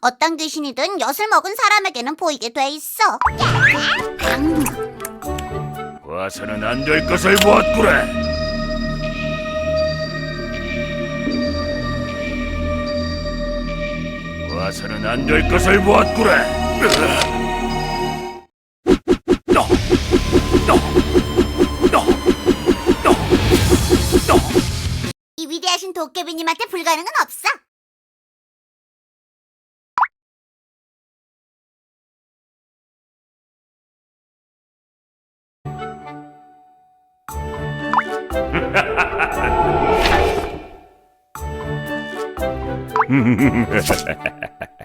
어떤 귀신이든 엿을 먹은 사람에게는 보이게 돼 있어. 봐서는 안 될 것을 보았구나. 봐서는 안 될 것을 보았구나. 너, 위대하신 도깨비님한테 불가능은 없어.